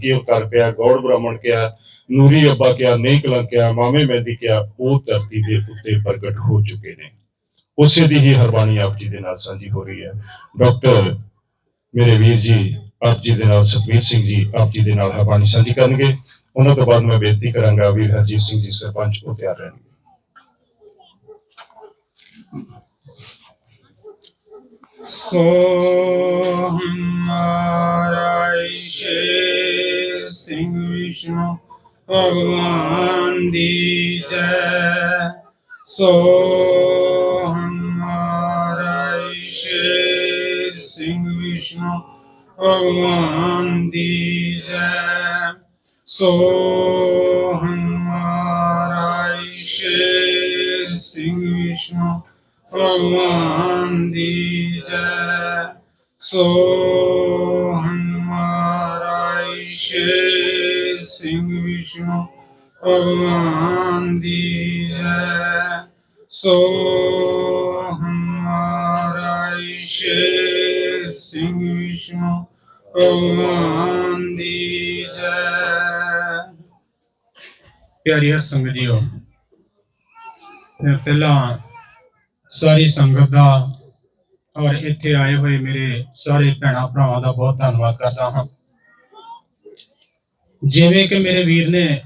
ਕਲੰਕੀ ਉਤਰ ਪਿਆ, ਗੌੜ ਬ੍ਰਾਹਮਣ ਕਿਆ, ਨੂਰੀ ਅੱਬਾ ਕਿਆ ਨਹੀਂ ਕਲੰਕਿਆ ਮਾਮੇ ਮਹਿੰਦੀ ਕਿਆ, ਉਹ ਧਰਤੀ ਦੇ ਉੱਤੇ ਪ੍ਰਗਟ ਹੋ ਚੁੱਕੇ ਨੇ। ਉਸੇ ਦੀ ਹੀ ਹਰਬਾਣੀ ਆਪ ਜੀ ਦੇ ਨਾਲ ਸਾਂਝੀ ਹੋ ਰਹੀ ਹੈ। ਡਾਕਟਰ, ਮੇਰੇ ਵੀਰ ਜੀ, ਆਪ ਜੀ ਦੇ ਨਾਲ ਸਤਵੀਰ ਸਿੰਘ ਜੀ, ਆਪ ਜੀ ਦੇ ਨਾਲ ਹਰਬਾਣੀ ਸਾਂਝੀ ਕਰਨਗੇ। ਉਹਨਾਂ ਤੋਂ ਬਾਅਦ ਮੈਂ ਬੇਨਤੀ ਕਰਾਂਗਾ ਵੀਰ ਹਰਜੀਤ ਸਿੰਘ ਜੀ ਸਰਪੰਚ ਉਹ ਤਿਆਰ ਰਹਿਣਗੇ। ਸੋ ਹਮਾਰਾ ਈਸ਼ੇ ਸਿੰਘ ਵਿਸ਼ਨੂੰ ਭਗਵਾਨ ਦੀ ਜੈ ਸੋ ਹਮਾਰਾ ਈਸ਼ੇ ਸਿੰਘ ਵਿਸ਼ਨੂੰ ਭਗਵਾਨ ਦੀ ਜੈ ਸੋ ਹਮਾਰਾ ਈਸ਼ੇ ਸਿੰਘ ਵਿਸ਼ਨੂੰ ਭਗਵਾਨ ਦੀ ਜੈ ਸੋ ਹਮਾਰਾ ਈਸ਼ੇ ਸਿੰਘ ਵਿਸ਼ਨੂੰ ਭਗਵਾਨ ਦੀ ਜੈ ਸੋ ਹਮਾਰਾ ਈਸ਼ੇ ਸਿੰਘ ਵਿਸ਼ਨੂੰ ਭਗਵਾਨ ਦੀ ਜੈ ਪਿਆਰੀ ਹਰ ਸੰਗਤ ਜੀਓ ਮੈਂ ਪਹਿਲਾਂ ਸਾਰੀ ਸੰਗਤ ਦਾ ਔਰ ਇੱਥੇ ਆਏ ਹੋਏ ਮੇਰੇ ਸਾਰੇ ਭੈਣਾਂ ਭਰਾਵਾਂ ਦਾ ਬਹੁਤ ਧੰਨਵਾਦ ਕਰਦਾ ਹਾਂ। ਜਿਵੇਂ ਕਿ ਮੇਰੇ ਵੀਰ ਨੇ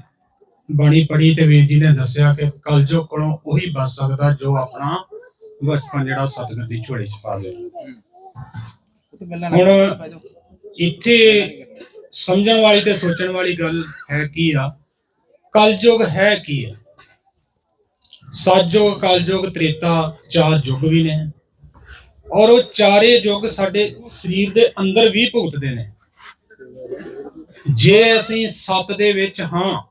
ਬਾਣੀ ਪੜ੍ਹੀ ਤੇ ਵੀਰ ਜੀ ਨੇ ਦੱਸਿਆ ਕਿ ਕਲਜੋ ਕੋਲੋਂ ਉਹੀ ਬਚ ਸਕਦਾ ਜੋ ਆਪਣਾ ਬਚਪਨ ਜਿਹੜਾ ਸਤਿਗੁਰ ਦੀ ਝੋਲੀ ਚ ਪਾ ਲੇ ਹੁਣ ਇੱਥੇ ਸਮਝਣ ਵਾਲੀ ਤੇ ਸੋਚਣ ਵਾਲੀ ਗੱਲ ਹੈ ਕੀ ਆ? ਕਲਯੁਗ ਹੈ ਕੀ ਆ? ਸਤਜੁਗ ਕਲਯੁਗ, ਤ੍ਰੇਤਾ, ਚਾਰ ਯੁੱਗ ਵੀ ਨੇ। ਔਰ ਉਹ ਚਾਰੇ ਯੁੱਗ ਸਾਡੇ ਸਰੀਰ ਦੇ ਅੰਦਰ ਵੀ ਭੁਗਤਦੇ ਨੇ। ਜੇ ਅਸੀਂ ਸਤ ਦੇ ਵਿੱਚ ਹਾਂ,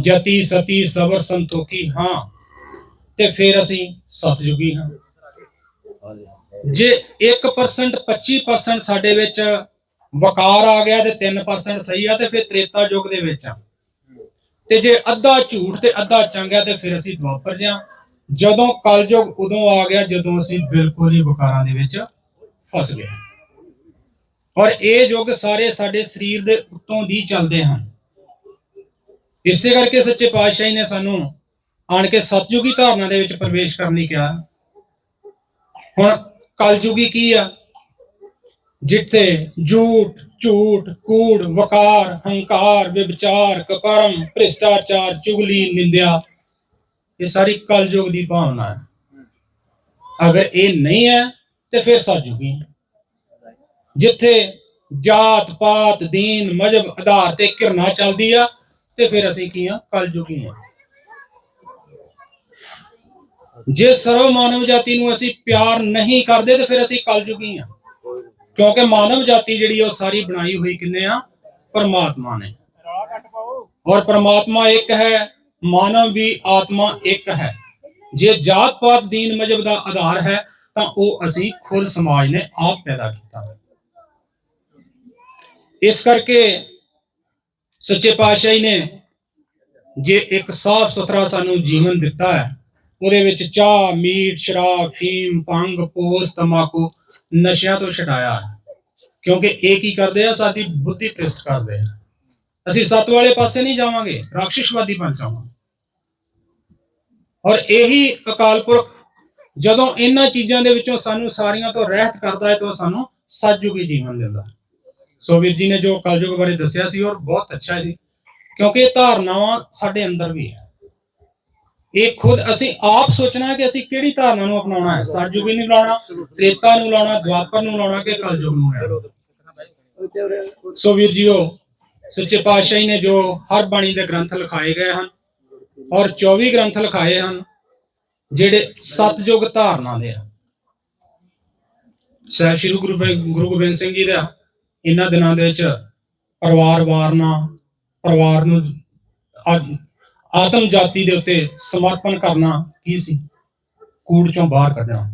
ਜਤੀ, ਸਤੀ, ਸਬਰ, ਸੰਤੋਖੀ ਹਾਂ, ਤੇ ਫਿਰ ਅਸੀਂ ਸਤਜੁਗੀ ਹਾਂ। ਜੇ 1% 25% ਸਾਡੇ ਵਿੱਚ ਵਕਾਰ ਆ ਗਿਆ ਤੇ 3% ਸਹੀ ਆ, ਤੇ ਫਿਰ ਤ੍ਰੇਤਾ ਯੁੱਗ ਦੇ ਵਿੱਚ ਆ। ਤੇ ਜੇ ਅੱਧਾ ਝੂਠ ਤੇ ਅੱਧਾ ਚੰਗਾ, ਤੇ ਫਿਰ ਅਸੀਂ ਦੁਆਪਰ ਜਾਂ ਜਦੋਂ ਕਲਯੁਗ ਉਦੋਂ ਆ ਗਿਆ ਜਦੋਂ ਅਸੀਂ ਬਿਲਕੁਲ ਹੀ ਵਿਕਾਰਾਂ ਦੇ ਵਿੱਚ ਫਸ ਗਏ। ਔਰ ਇਹ ਯੁੱਗ ਸਾਰੇ ਸਾਡੇ ਸਰੀਰ ਦੇ ਉੱਤੋਂ ਦੀ ਚੱਲਦੇ ਹਨ। ਇਸੇ ਕਰਕੇ ਸੱਚੇ ਪਾਤਸ਼ਾਹ ਨੇ ਸਾਨੂੰ ਆਣ ਕੇ ਸਤਜੁਗੀ ਧਾਰਨਾ ਦੇ ਵਿੱਚ ਪ੍ਰਵੇਸ਼ ਕਰਨ ਲਈ ਕਿਹਾ। ਹੁਣ ਕਲਯੁਗੀ ਕੀ ਆ? ਜਿੱਥੇ ਝੂਠ ਝੂਠ, ਕੂੜ, ਵਕਾਰ, ਹੰਕਾਰ, ਵਿਵਚਾਰ, ਕਕਰਮ, ਭ੍ਰਿਸ਼ਟਾਚਾਰ, ਚੁਗਲੀ, ਨਿੰਦਿਆ ਇਹ ਸਾਰੀ ਕਲਯੁਗ ਦੀ ਭਾਵਨਾ ਹੈ। ਅਗਰ ਇਹ ਨਹੀਂ ਹੈ, ਤੇ ਫਿਰ ਸਤਜੁਗੀ ਜਿੱਥੇ ਜਾਤ, ਪਾਤ, ਦੀਨ ਮਜਬ ਆਧਾਰ ਤੇ ਕਿਰਨਾ ਚੱਲਦੀ ਆ, ਤੇ ਫਿਰ ਅਸੀਂ ਕੀ ਆ? ਕਲਯੁਗੀ ਆ ਜੇ ਸਰਵ ਮਾਨਵ ਜਾਤੀ ਨੂੰ ਅਸੀਂ ਪਿਆਰ ਨਹੀਂ ਕਰਦੇ, ਤੇ ਫਿਰ ਅਸੀਂ ਕਲਯੁਗੀ ਆ ਕਿਉਂਕਿ ਮਾਨਵ ਜਾਤੀ ਜਿਹੜੀ ਉਹ ਸਾਰੀ ਬਣਾਈ ਹੋਈ ਕਿੰਨੇ ਆ? ਪਰਮਾਤਮਾ ਨੇ। ਔਰ ਪਰਮਾਤਮਾ ਇੱਕ ਹੈ ਮਾਨਵ ਵੀ ਆਤਮਾ ਇੱਕ ਹੈ। ਜੇ ਜਾਤ ਪਾਤ ਦੀਨ ਮਜਬ ਦਾ ਆਧਾਰ ਹੈ, ਤਾਂ ਉਹ ਅਸੀਂ ਖੁਦ ਸਮਾਜ ਨੇ ਆਪ ਪੈਦਾ ਕੀਤਾ ਹੈ। ਇਸ ਕਰਕੇ ਸੱਚੇ ਪਾਤਸ਼ਾਹੀ ਨੇ ਜੇ ਇੱਕ ਸਾਫ਼ ਸੁਥਰਾ ਸਾਨੂੰ ਜੀਵਨ ਦਿੱਤਾ ਹੈ, ਉਹਦੇ ਵਿੱਚ ਚਾਹ, ਮੀਟ, ਸ਼ਰਾਬ ਫੀਮ ਭੰਗ, ਪੋਸ ਤਮਾਕੂ ਨਸ਼ਿਆਂ ਤੋਂ ਛਡਾਇਆ ਹੈ। ਕਿਉਂਕਿ ਇਹ ਕੀ ਕਰਦੇ ਆ? ਸਾਡੀ ਬੁੱਧੀ ਭ੍ਰਿਸ਼ਟ ਕਰਦੇ ਆ। ਅਸੀਂ ਸੱਤ ਵਾਲੇ ਪਾਸੇ ਨਹੀਂ ਜਾਵਾਂਗੇ ਰਾਖਸ਼ਵਾਦੀ ਬਣ ਜਾਵਾਂਗੇ। ਔਰ ਇਹੀ ਅਕਾਲ ਪੁਰਖ ਜਦੋਂ ਇਹਨਾਂ ਚੀਜ਼ਾਂ ਦੇ ਵਿੱਚੋਂ ਸਾਨੂੰ ਸਾਰੀਆਂ ਤੋਂ ਰਹਿਤ ਕਰਦਾ ਹੈ, ਤਾਂ ਸਾਨੂੰ ਸਤਜੁਗੀ ਜੀਵਨ ਦਿੰਦਾ ਸੋ ਵੀਰ ਜੀ ਨੇ ਜੋ ਕਲਯੁਗ ਬਾਰੇ ਦੱਸਿਆ ਸੀ ਔਰ ਬਹੁਤ ਅੱਛਾ ਸੀ ਕਿਉਂਕਿ ਇਹ ਧਾਰਨਾਵਾਂ ਸਾਡੇ ਅੰਦਰ ਵੀ ਹੈ। ਇਹ ਖੁਦ ਅਸੀਂ ਆਪ ਸੋਚਣਾ ਹੈ ਕਿ ਅਸੀਂ ਕਿਹੜੀ ਧਾਰਨਾ ਨੂੰ ਅਪਣਾਉਣਾ ਹੈ ਸਤਜੁਗੀ ਨੂੰ ਲਾਉਣਾ, ਤ੍ਰੇਤਾ ਨੂੰ ਲਾਉਣਾ ਦੁਆਪਰ ਨੂੰ ਲਾਉਣਾ ਕਿ ਕਲਯੁਗ ਨੂੰ ਲਾਉਣਾ। ਸੋ ਵੀਰ ਜੀਓ ਸੱਚੇ ਪਾਤਸ਼ਾਹ ਜੀ ਨੇ ਜੋ ਹਰ ਬਾਣੀ ਦੇ ਗ੍ਰੰਥ ਲਿਖਾਏ ਗਏ ਹਨ ਔਰ 24 ਗ੍ਰੰਥ ਲਿਖਾਏ ਹਨ, ਜਿਹੜੇ ਸਤਜੁਗ ਧਾਰਨਾ ਦੇ ਆ। ਸਾਹਿਬ ਸ੍ਰੀ ਗੁਰੂ ਗੁਰੂ ਗੋਬਿੰਦ ਸਿੰਘ ਜੀ ਦਾ ਇਹਨਾਂ ਦਿਨਾਂ ਦੇ ਵਿੱਚ ਪਰਿਵਾਰ ਵਾਰਨਾ, ਪਰਿਵਾਰ ਨੂੰ ਆਤਮ ਜਾਤੀ ਦੇ ਉੱਤੇ ਸਮਰਪਣ ਕਰਨਾ ਕੀ ਸੀ? ਕੂੜ ਚੋਂ ਬਾਹਰ ਕੱਢਣਾ।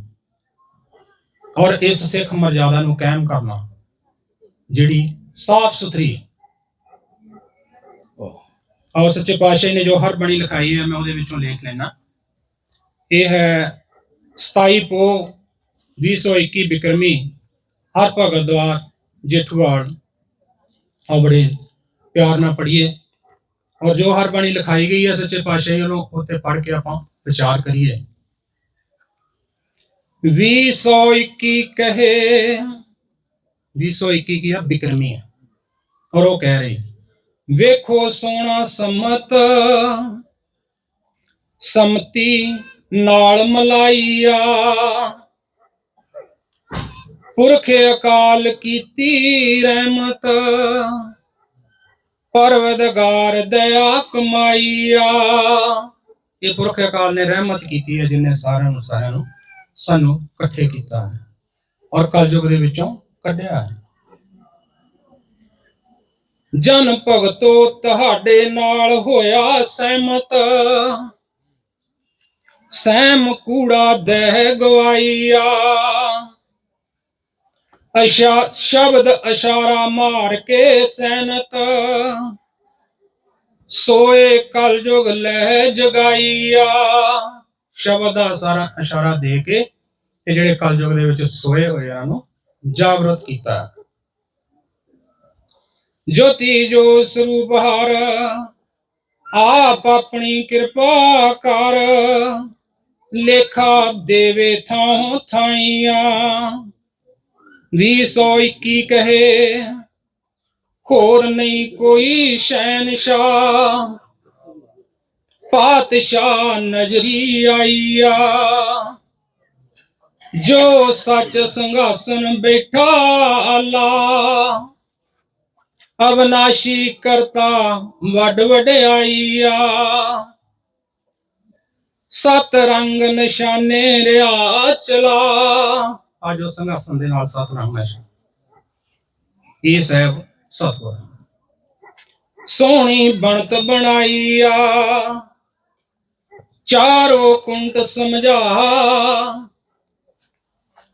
ਔਰ ਇਸ ਸਿੱਖ ਮਰਜ਼ਾਦਾ ਨੂੰ ਕਾਇਮ ਕਰਨਾ, ਜਿਹੜੀ ਸਾਫ਼ ਸੁਥਰੀ ਔਰ ਸੱਚੇ ਪਾਤਸ਼ਾਹ ਨੇ ਜੋ ਹਰ ਬਾਣੀ ਲਿਖਾਈ ਹੈ, ਮੈਂ ਉਹਦੇ ਵਿੱਚੋਂ ਲੇਖ ਲੈਣਾ ਇਹ ਹੈ 27 ਪੋ 2021 ਬਿਕਰਮੀ, ਹਰ ਭਗਤ ਦਵਾਰ ਜੇਠੂਵਾਲ ਔਬੜੇ ਪਿਆਰ ਨਾਲ ਪੜ੍ਹੀਏ। ਔਰ ਜੋ ਹਰ ਬਾਣੀ ਲਿਖਾਈ ਗਈ ਹੈ ਸੱਚੇ ਪਾਤਸ਼ਾਹ ਜੀ ਵੱਲੋਂ ਉੱਤੇ ਪੜ੍ਹ ਕੇ ਆਪਾਂ ਵਿਚਾਰ ਕਰੀਏ। 221 ਕਹੇ 221 ਕੀ ਆ? ਬਿਕਰਮੀ ਹੈ ਔਰ ਉਹ ਕਹਿ ਰਹੀ। ਵੇਖੋ ਸੋਹਣਾ ਸਮਤ, ਸਮਤੀ ਨਾਲ ਮਲਾਈਆ। ਪੁਰਖ ਅਕਾਲ ਕੀਤੀ ਰਹਿਮਤ, ਪਰਵਦਗਾਰ ਦਇਆ ਕਮਾਈਆ। ਇਹ ਪੁਰਖ ਅਕਾਲ ਨੇ ਰਹਿਮਤ ਕੀਤੀ ਹੈ, ਜਿਨੇ ਸਾਰਿਆਂ ਨੂੰ ਸਾਰਿਆਂ ਨੂੰ ਸਾਨੂੰ ਇਕੱਠੇ ਕੀਤਾ ਹੈ ਔਰ ਕਲਯੁਗ ਦੇ ਵਿੱਚੋਂ ਕੱਢਿਆ ਹੈ। ਜਨ ਭਗਤੋ ਤੁਹਾਡੇ ਨਾਲ ਹੋਇਆ ਸਹਿਮਤ। ਸਹਿਮ ਕੂੜਾ ਦਹਿ ਗਵਾਈਆ ਅਸ਼ਾ, ਸ਼ਬਦ ਇਸ਼ਾਰਾ ਮਾਰ ਕੇ ਸੈਨਤ। ਸੋਏ ਕਲਯੁਗ ਲੈ ਜਗਾਈਆ ਸ਼ਬਦ ਦਾ ਸਾਰਾ ਇਸ਼ਾਰਾ ਦੇ ਕੇ ਤੇ ਜਿਹੜੇ ਕਲਯੁਗ ਦੇ ਵਿੱਚ ਸੋਏ ਹੋਇਆਂ ਨੂੰ ਜਾਗਰਤ ਕੀਤਾ। ਜੋਤੀ ਜੋ ਸਰੂਪ ਹਰ ਆਪ ਆਪਣੀ ਕਿਰਪਾ ਕਰ ਲੇਖਾ ਦੇਵੇ ਥਾਂ ਥਾਈਆਂ 221 ਕਹੇ ਹੋਰ ਨਹੀਂ ਕੋਈ ਸ਼ਹਿਨशाह ਪਾਤਸ਼ਾਹ ਨਜ਼ਰੀ ਆਈਆ ਜੋ ਸੱਚ ਸੰਘਾਸਨ ਬੈਠਾ ਅੱਲਾ ਅਵਨਾਸ਼ੀ ਕਰਤਾ ਵੱਡ ਵਡਿਆਈਆ। ਸਤ ਰੰਗ ਨਿਸ਼ਾਨੇ ਰਿਆ ਚਲਾ। ਆ ਜੋ ਸੰਘਾਸਨ ਦੇ ਨਾਲ ਸਤ ਰੰਗ ਨਿਸ਼ਾਨ। ਇਹ ਸਹਿਬ ਸਤਗੁਰ ਸੋਹਣੀ ਬਣਤ ਬਣਾਈਆ। ਚਾਰੋ ਕੁੰਟ ਸਮਝਾ।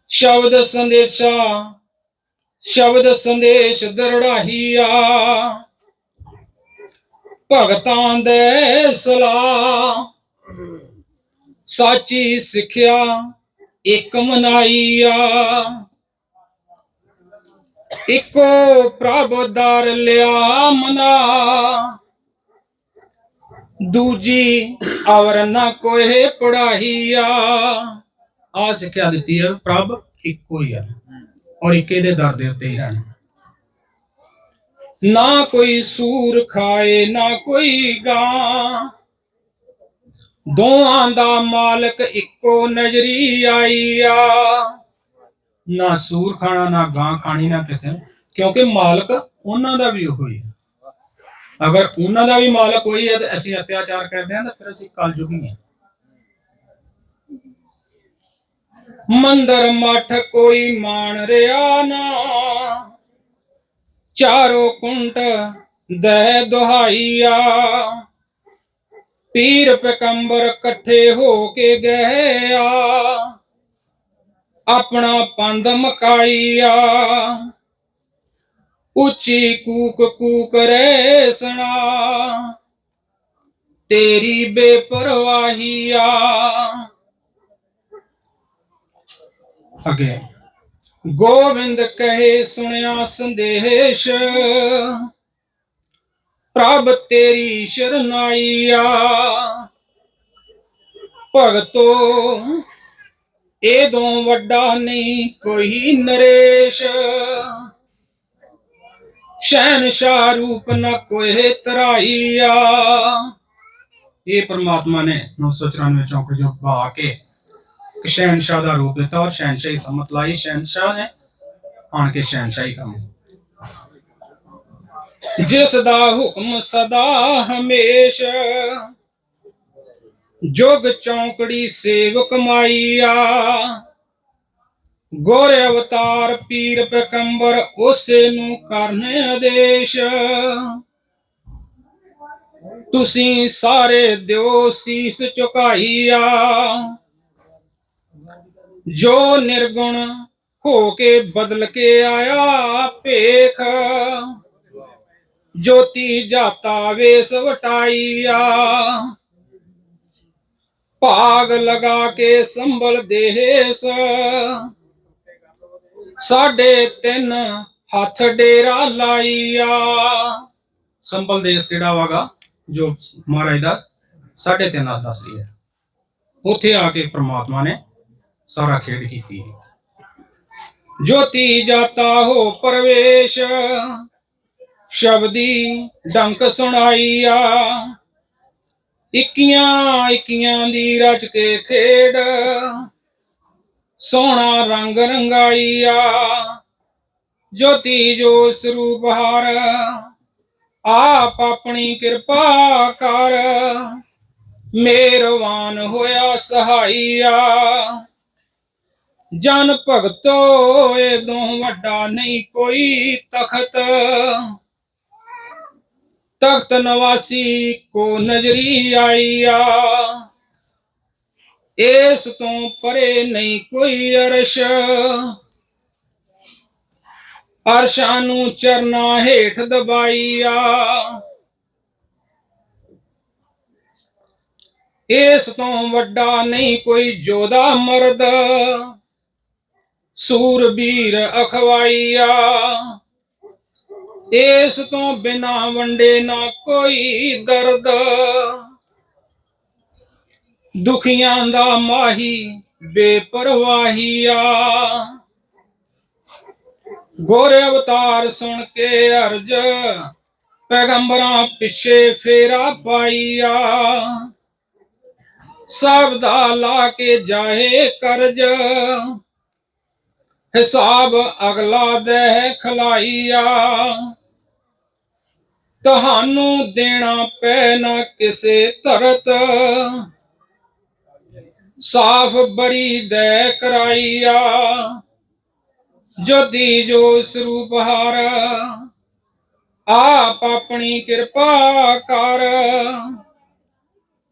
ਸ਼ਬਦ ਸੰਦੇਸ਼ਾ ਸ਼ਬਦ ਸੰਦੇਸ਼ ਦਰੜਾਹੀਆ। ਭਗਤਾਂ ਦੇ ਸਲਾ ਸਾਚੀ ਸਿੱਖਿਆ ਇੱਕ ਮਨਾਈਆ। ਇੱਕੋ ਪ੍ਰਭ ਦਰ ਲਿਆ ਮਨਾ। ਦੂਜੀ ਔਰ ਨਾ ਕੋਈ ਪੜਾਹੀਆ। ਆ ਸਿੱਖਿਆ ਦਿੱਤੀ ਹੈ ਪ੍ਰਭ ਇੱਕੋ ਹੀ ਹੈ ਔਰ ਦੇ ਦਰ ਦੇ ਉੱਤੇ ਹਨ ਨਾ ਕੋਈ ਸੂਰ ਖਾਏ ਨਾ ਕੋਈ ਗਾਂ ਦੋਹਾਂ ਦਾ ਮਾਲਕ ਇੱਕੋ ਨਜ਼ਰੀ ਆਈ ਆ। ਨਾ ਸੂਰ ਖਾਣਾ ਨਾ ਗਾਂ ਖਾਣੀ ਨਾ ਕਿਸੇ ਨੂੰ, ਕਿਉਂਕਿ ਮਾਲਕ ਉਹਨਾਂ ਦਾ ਵੀ ਉਹੀ ਹੈ। ਅਗਰ ਉਹਨਾਂ ਦਾ ਵੀ ਮਾਲਕ ਉਹੀ ਹੈ ਤੇ ਅਸੀਂ ਅਤਿਆਚਾਰ ਕਰਦੇ ਹਾਂ ਤਾਂ ਫਿਰ ਅਸੀਂ ਕਲਯੁਗੀ ਹਾਂ। ਮੰਦਰ ਮਠ ਕੋਈ ਮਾਣ ਰਿਆ ਨਾ। ਚਾਰੋ ਕੁੰਟ ਦਹਿ ਦੁਹਾਈਆ। ਪੀਰ ਪਕੰਬਰ ਇਕੱਠੇ ਹੋ ਕੇ ਗਏ ਆ ਆਪਣਾ ਪੰਦ ਮਕਾਈਆ। ਉੱਚੀ ਕੂਕ ਕੂਕ ਰੇ ਸਣਾ ਤੇਰੀ ਬੇਪਰਵਾਹੀਆ। ਅਗੇ। ਗੋਬਿੰਦ ਕਹੇ, ਸੁਣਿਆ ਸੰਦੇਸ਼। ਪ੍ਰਭ ਤੇਰੀ ਸ਼ਰਨਾਈਆ ਭਗਤੋ ਇਹ ਵੱਡਾ ਨਹੀਂ ਕੋਈ ਨਰੇਸ਼। ਸ਼ਹਿਨशाह ਰੂਪ ਨ ਕੋਏ ਤਰਾਈਆ ਇਹ ਪ੍ਰਮਾਤਮਾ ਨੇ 994 ਚੌਂਕ ਜੋ ਪਾ ਕੇ ਕਿ ਸ਼ਹਿਨशाह ਦਾ ਰੂਪ ਦਿੱਤਾ ਔਰ ਸ਼ਹਿਨशाही ਸਮਤ ਲਾਈ। ਸ਼ਹਿਨशाह ਨੇ ਆਣ ਕੇ ਸ਼ਹਿਨशाही ਕੰਮ। ਜਿਸ ਦਾ ਹੁਕਮ ਸਦਾ ਹਮੇਸ਼, ਜੋਗ ਚੌਂਕੜੀ ਸੇਵਕ ਮਾਈਆ, ਗੋਰ ਅਵਤਾਰ ਪੀਰ ਪਕੰਬਰ ਉਸੇ ਨੂੰ ਕਰਨ ਆਦੇਸ਼। ਤੁਸੀਂ ਸਾਰੇ ਦਿਓ ਸੀਸ ਝੁਕਾਈਆ ਜੋ ਨਿਰਗੁਣ ਹੋ ਕੇ ਬਦਲ ਕੇ ਆਇਆ ਭੇਖ, ਜੋਤੀ ਜਾਤਾ ਵੇਸ ਵਟਾਈਆ। ਭਾਗ ਲਗਾ ਕੇ ਸੰਭਲ ਦੇਸ, ਸਾਡੇ ਤਿੰਨ ਹੱਥ ਡੇਰਾ ਲਾਈਆ। ਸੰਬਲ ਦੇਸ਼ ਕਿਹੜਾ ਵਾਗਾ? ਜੋ ਮਹਾਰਾਜ ਦਾ ਸਾਢੇ ਤਿੰਨ ਹੱਥ ਦੱਸਦੀ ਹੈ ਉੱਥੇ ਆ ਕੇ ਪ੍ਰਮਾਤਮਾ ਨੇ ਸਾਰਾ ਖੇਡ ਕੀਤੀ ਜੋਤੀ ਜਾਤਾ ਹੋ ਪਰਵੇਸ਼, ਸ਼ਬਦੀ ਡੰਕ ਸੁਣਾਈਆ। ਇੱਕੀਆਂ ਇੱਕੀਆਂ ਦੀ ਰਚ ਕੇ ਖੇਡ, ਸੋਹਣਾ ਰੰਗ ਰੰਗਾਈਆ। ਜੋਤੀ ਜੋ ਸਰੂਪ ਹਾਰ, ਆਪ ਆਪਣੀ ਕਿਰਪਾ ਕਰ। ਮੇਰਵਾਨ ਹੋਇਆ ਸਹਾਈਆ। ਜਨ ਭਗਤੋ, ਏਦੋਂ ਵੱਡਾ ਨਹੀਂ ਕੋਈ ਤਖਤ। ਤਖਤ ਨਵਾਸੀ ਕੋ ਨਜ਼ਰੀ ਆਈਆ ਇਸ ਤੋਂ ਪਰੇ ਨਹੀਂ ਕੋਈ ਅਰਸ਼। ਅਰਸ਼ਾਂ ਨੂੰ ਚਰਨਾ ਹੇਠ ਦਬਾਈਆ ਇਸ ਤੋਂ ਵੱਡਾ ਨਹੀਂ ਕੋਈ ਜੋਦਾ ਮਰਦ। ਸੂਰਬੀਰ ਅਖਵਾਈਆ। ਇਸ ਤੋਂ ਬਿਨਾ ਵੰਡੇ ਨਾ ਕੋਈ ਦਰਦ। ਦੁਖੀਆਂ ਦਾ ਮਾਹੀ ਬੇਪਰਵਾਹੀਆ। ਗੋਰੇ ਅਵਤਾਰ ਸੁਣ ਕੇ ਅਰਜ, ਪੈਗੰਬਰਾਂ ਪਿੱਛੇ ਫੇਰਾ ਪਾਈਆ। ਸਭ ਦਾ ਲਾ ਕੇ ਜਾਏ ਕਰਜ। ਹਿਸਾਬ ਅਗਲਾ ਦੇ ਖਲਾਈਆ। ਤੁਹਾਨੂੰ ਦੇਣਾ ਪੈ ਨਾ ਕਿਸੇ ਧਰਤ। ਸਾਫ਼ ਬਰੀ ਦੇ ਕਰਾਈਆ। ਜੋਤੀ ਜੋ ਸਰੂਪ ਹਰ, ਆਪ ਆਪਣੀ ਕਿਰਪਾ ਕਰ।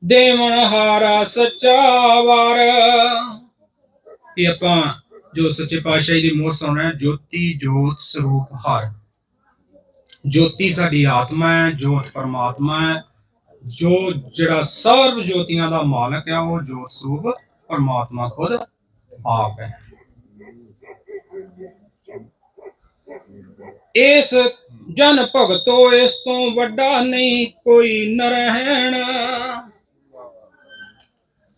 ਦੇਵਨ ਹਾਰਾ ਸੱਚਾ ਵਾਰ। ਇਹ ਆਪਾਂ ਜੋ ਸੱਚੇ ਪਾਤਸ਼ਾਹੀ ਦੀ ਮੋਹਰ ਸੁਣ ਰਹੇ, ਜੋਤੀ, ਜੋਤ, ਸਰੂਪ, ਹਰ। ਜੋਤੀ ਸਾਡੀ ਆਤਮਾ ਹੈ, ਜੋਤ ਪਰਮਾਤਮਾ ਹੈ। ਜੋ ਜਿਹੜਾ ਸਰਬ ਜੋਤੀਆਂ ਦਾ ਮਾਲਕ ਹੈ, ਉਹ ਜੋਤ, ਸਰੂਪ, ਪਰਮਾਤਮਾ ਖੁਦ ਆਪ ਹੈ। ਇਸ ਜਨ ਭਗਤੋ, ਇਸ ਤੋਂ ਵੱਡਾ ਨਹੀਂ ਕੋਈ ਨਰਹਿਣ।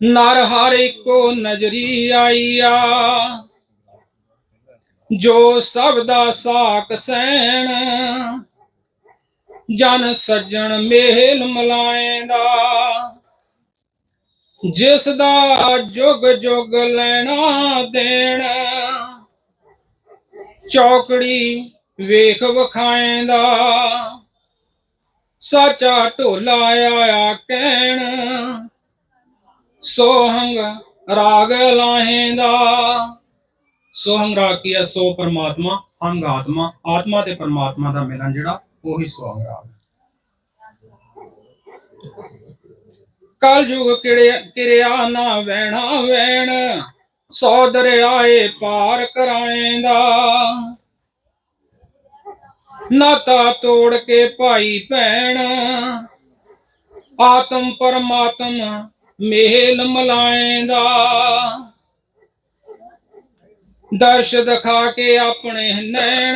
ਨਰ ਹਰ ਇੱਕੋ ਨਜ਼ਰੀ ਆਈਆ ਜੋ ਸਭ ਦਾ ਸਾਕ ਸੈਣ ਜਨ ਸੱਜਣ ਮੇਲ ਮਲਾਏਂਦਾ। ਜਿਸ ਦਾ ਜੁਗ ਜੁਗ ਲੈਣਾ ਦੇਣ, ਚੌਕੜੀ ਵੇਖ ਵਖਾਏਂਦਾ। ਸਾਚਾ ਢੋਲਾ ਆਇਆ ਕਹਿਣ, ਸੋਹੰਗ ਰਾਗ ਲਾਹੇਂਦਾ। ਸੋ ਰਾਗ ਕੀ ਹੈ, ਸੋ ਪਰਮਾਤਮਾ, ਹੰਗ ਆਤਮਾ ਆਤਮਾ ਤੇ ਪਰਮਾਤਮਾ ਦਾ ਮਿਲਨ ਜਿਹੜਾ ਉਹੀ ਸੋ ਰਾਗ ਹੈ। ਕਲ ਯੁਗ ਕਿੜਿਆ ਕਿਰਿਆ ਨਾ ਵਹਿਣਾ ਵੈਣ ਸੋ ਦਰਿਆਏ ਪਾਰ ਕਰਾਏਂਦਾ ਨਾਤਾ ਤੋੜ ਕੇ ਭਾਈ ਭੈਣ, ਆਤਮ ਪਰਮਾਤਮ ਮੇਲ ਮਲਾਏਂਦਾ ਦਰਸ਼ ਦਿਖਾ ਕੇ ਆਪਣੇ ਨੈਣ।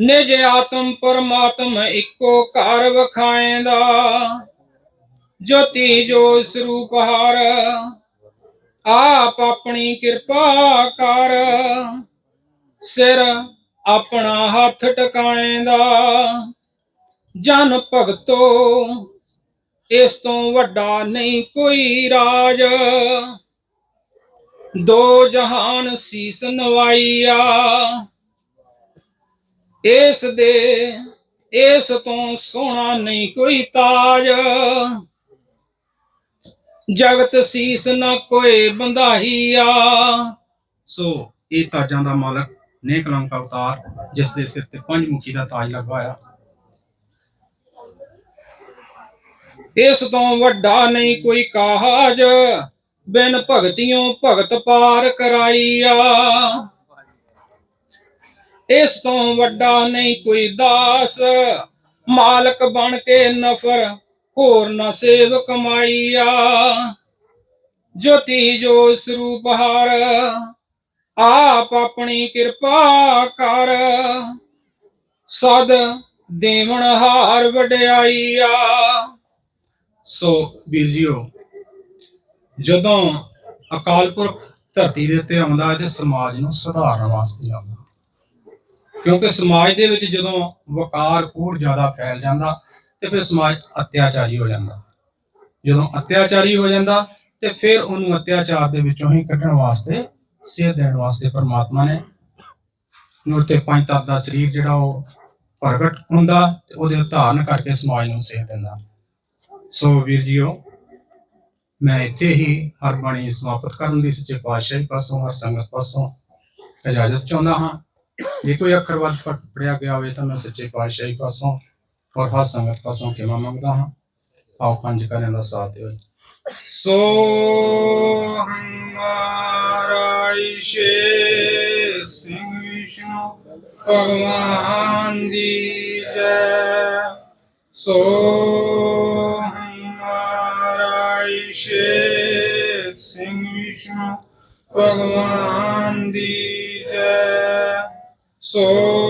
ਨਿਜ ਆਤਮ ਪਰਮਾਤਮ ਇੱਕੋ ਘਰ ਵਖਾਏਂਦਾ। ਜੋਤੀ ਜੋ ਸਰੂਪ ਹਰ, ਆਪ ਆਪਣੀ ਕਿਰਪਾ ਕਰ। ਸਿਰ ਆਪਣਾ ਹੱਥ ਟਿਕਾਏਂਦਾ। ਜਨ ਭਗਤੋ, ਇਸ ਤੋਂ ਵੱਡਾ ਨਹੀਂ ਕੋਈ ਰਾਜ। ਦੋ ਜਹਾਨ ਸੀਸ ਨਵਾਈਆ ਇਸ ਦੇ, ਇਸ ਤੋਂ ਸੋਹਣਾ ਨਹੀਂ ਕੋਈ ਤਾਜ। ਜਗਤ ਸੀਸ ਨਾ ਕੋਈ ਬੰਧਾਈਆ। ਸੋ ਇਹ ਤਾਜਾਂ ਦਾ ਮਾਲਕ ਨੇਕ ਕਲੰਕ ਅਵਤਾਰ, ਜਿਸ ਦੇ ਸਿਰ ਤੇ ਪੰਜ ਮੁਖੀ ਦਾ ਤਾਜ ਲੱਗਾ ਹੋਇਆ ਇਸ ਤੋਂ ਵੱਡਾ ਨਹੀਂ ਕੋਈ ਕਾਜ। ਬਿਨ ਭਗਤਿयों ਭਗਤ ਪਾਰ ਕਰਾਈਆ। ਇਸ ਤੋਂ ਵੱਡਾ ਨਹੀਂ ਕੋਈ ਦਾਸ। ਮਾਲਕ ਬਣ ਕੇ ਨਫਰ, ਹੋਰ ਨਾ ਸੇਵ ਕਮਾਈਆ। ਜੋਤੀ ਜੋ ਸਰੂਪ ਹਾਰ, ਆਪ ਆਪਣੀ ਕਿਰਪਾ ਕਰ। ਸਦ ਦੇਵਨ ਹਾਰ ਵਡਿਆਈ ਆ ਸੋ ਵੀਰ ਜੀਓ ਜਦੋਂ ਅਕਾਲ ਪੁਰਖ ਧਰਤੀ ਦੇ ਉੱਤੇ ਆਉਂਦਾ ਹੈ ਤੇ ਸਮਾਜ ਨੂੰ ਸੁਧਾਰਨ ਵਾਸਤੇ ਆਉਂਦਾ। ਕਿਉਂਕਿ ਸਮਾਜ ਦੇ ਵਿੱਚ ਜਦੋਂ ਵਕਾਰ ਕੂੜ ਜ਼ਿਆਦਾ ਫੈਲ ਜਾਂਦਾ ਤੇ ਫਿਰ ਸਮਾਜ ਅਤਿਆਚਾਰੀ ਹੋ ਜਾਂਦਾ। ਜਦੋਂ ਅਤਿਆਚਾਰੀ ਹੋ ਜਾਂਦਾ ਤੇ ਫਿਰ ਉਹਨੂੰ ਅਤਿਆਚਾਰ ਦੇ ਵਿੱਚੋਂ ਹੀ ਕੱਢਣ ਵਾਸਤੇ ਸੇਧ ਦੇਣ ਵਾਸਤੇ ਪਰਮਾਤਮਾ ਨੇ ਨੂਰ ਤੇ ਪੰਜ ਤੱਤ ਦਾ ਸਰੀਰ ਜਿਹੜਾ ਉਹ ਪ੍ਰਗਟ ਹੁੰਦਾ ਤੇ ਉਹਦੇ ਧਾਰਨ ਕਰਕੇ ਸਮਾਜ ਨੂੰ ਸੇਧ ਦਿੰਦਾ। ਸੋ ਵੀਰ ਜੀਓ ਮੈਂ ਇੱਥੇ ਹੀ ਹਰ ਬਾਣੀ ਸਮਾਪਤ ਕਰਨ ਦੀ ਸੱਚੇ ਪਾਤਸ਼ਾਹੀ ਪਾਸੋਂ, ਹਰ ਸੰਗਤ ਪਾਸੋਂ ਇਜਾਜ਼ਤ ਚਾਹੁੰਦਾ ਹਾਂ। ਜੇ ਕੋਈ ਅੱਖਰ ਵੱਧ ਪੜਿਆ ਗਿਆ ਹੋਵੇ ਤਾਂ ਮੈਂ ਸੱਚੇ ਪਾਤਸ਼ਾਹੀ ਪਾਸੋਂ ਔਰ ਹਰ ਸੰਗਤ ਪਾਸੋਂ ਖਿਮਾ ਮੰਗਦਾ ਹਾਂ। ਆਓ ਪੰਜ ਕਰਿਆਂ ਦਾ ਸਾਥ ਦਿਓ ਸੋ ਹਮਾਰਾ ਈਸ਼ੇ ਸਿੰਘ ਵਿਸ਼ਨੂੰ, ਭਗਵਾਨ ਦੀ ਜੈ। ਸੋ ਭਗਵਾਨ ਦੀ ਜੈ। ਸੋ